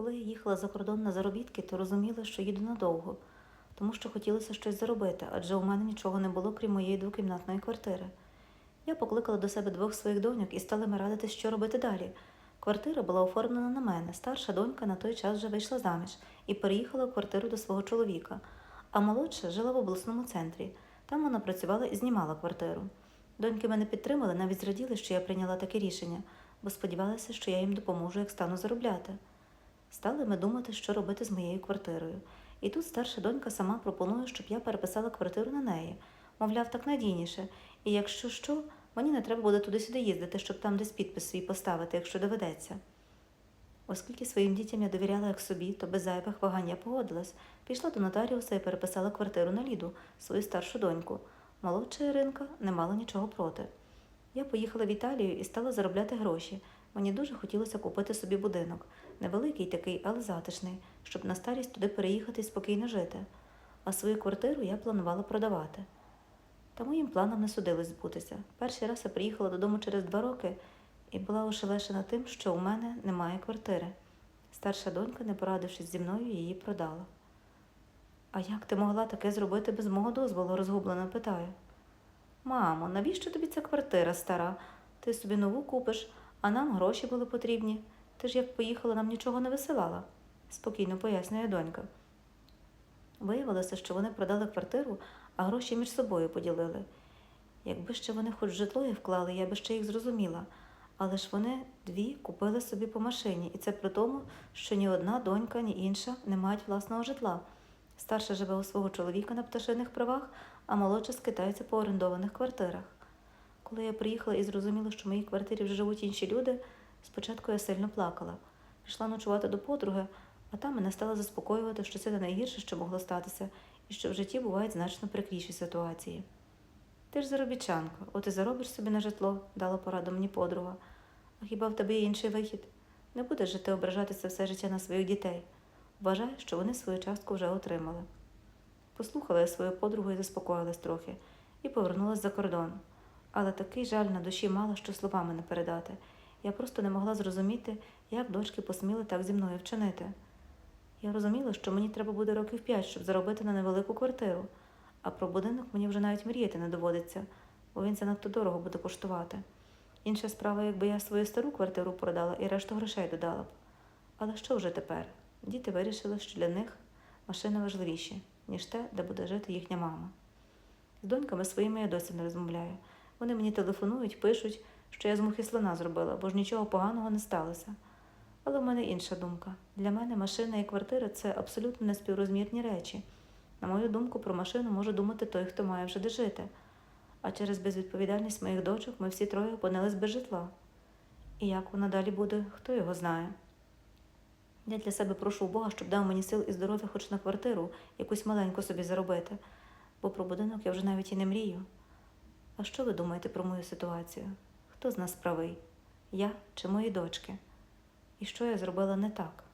Коли я їхала за кордон на заробітки, то розуміла, що їду надовго, тому що хотілося щось заробити, адже у мене нічого не було, крім моєї двокімнатної квартири. Я покликала до себе двох своїх доньок і стали ми радитись, що робити далі. Квартира була оформлена на мене. Старша донька на той час вже вийшла заміж і переїхала в квартиру до свого чоловіка, а молодша жила в обласному центрі. Там вона працювала і знімала квартиру. Доньки мене підтримали, навіть зраділи, що я прийняла таке рішення, бо сподівалася, що я їм допоможу, як стану заробляти. Стали ми думати, що робити з моєю квартирою. І тут старша донька сама пропонує, щоб я переписала квартиру на неї. Мовляв, так надійніше. І якщо що, мені не треба буде туди-сюди їздити, щоб там десь підпис свій поставити, якщо доведеться. Оскільки своїм дітям я довіряла як собі, то без зайвих вагань я погодилась. Пішла до нотаріуса і переписала квартиру на Ліду, свою старшу доньку. Молодша Іринка не мала нічого проти. Я поїхала в Італію і стала заробляти гроші. Мені дуже хотілося купити собі будинок, невеликий такий, але затишний, щоб на старість туди переїхати і спокійно жити. А свою квартиру я планувала продавати. Та моїм планам не судилось збутися. Перший раз я приїхала додому через два роки і була ошелешена тим, що у мене немає квартири. Старша донька, не порадившись зі мною, її продала. А як ти могла таке зробити без мого дозволу? розгублено питаю. Мамо, навіщо тобі ця квартира стара? Ти собі нову купиш, а нам гроші були потрібні. Ти ж як поїхала, нам нічого не висилала, спокійно пояснює донька. Виявилося, що вони продали квартиру, а гроші між собою поділили. Якби ще вони хоч житло і вклали, я би ще їх зрозуміла. Але ж вони дві купили собі по машині, і це при тому, що ні одна донька, ні інша не мають власного житла. Старша живе у свого чоловіка на пташиних правах, а молодша скитається по орендованих квартирах. Коли я приїхала і зрозуміла, що в моїй квартирі вже живуть інші люди, спочатку я сильно плакала. Пішла ночувати до подруги, а там мене стала заспокоювати, що це не найгірше, що могло статися, і що в житті бувають значно прикріші ситуації. Ти ж заробітчанка, от і заробиш собі на житло, дала пораду мені подруга. А хіба в тебе є інший вихід? Не будеш же ти ображатися все життя на своїх дітей. Вважай, що вони свою частку вже отримали. Послухала я свою подругу і заспокоїлась трохи, і повернулася за кордон. Але такий жаль на душі мала, що словами не передати. Я просто не могла зрозуміти, як дочки посміли так зі мною вчинити. Я розуміла, що мені треба буде років п'ять, щоб заробити на невелику квартиру, а про будинок мені вже навіть мріяти не доводиться, бо він занадто дорого буде коштувати. Інша справа, якби я свою стару квартиру продала і решту грошей додала б. Але що вже тепер? Діти вирішили, що для них машини важливіші, ніж те, де буде жити їхня мама. З доньками своїми я досі не розмовляю. Вони мені телефонують, пишуть, що я з мухи слона зробила, бо ж нічого поганого не сталося. Але в мене інша думка. Для мене машина і квартира це абсолютно неспіврозмірні речі. На мою думку, про машину може думати той, хто має вже де жити. А через безвідповідальність моїх дочок ми всі троє опинились без житла. І як вона далі буде, хто його знає. Я для себе прошу Бога, щоб дав мені сил і здоров'я хоч на квартиру, якусь маленьку собі заробити, бо про будинок я вже навіть і не мрію. А що ви думаєте про мою ситуацію? Хто з нас правий? Я чи мої дочки? І що я зробила не так?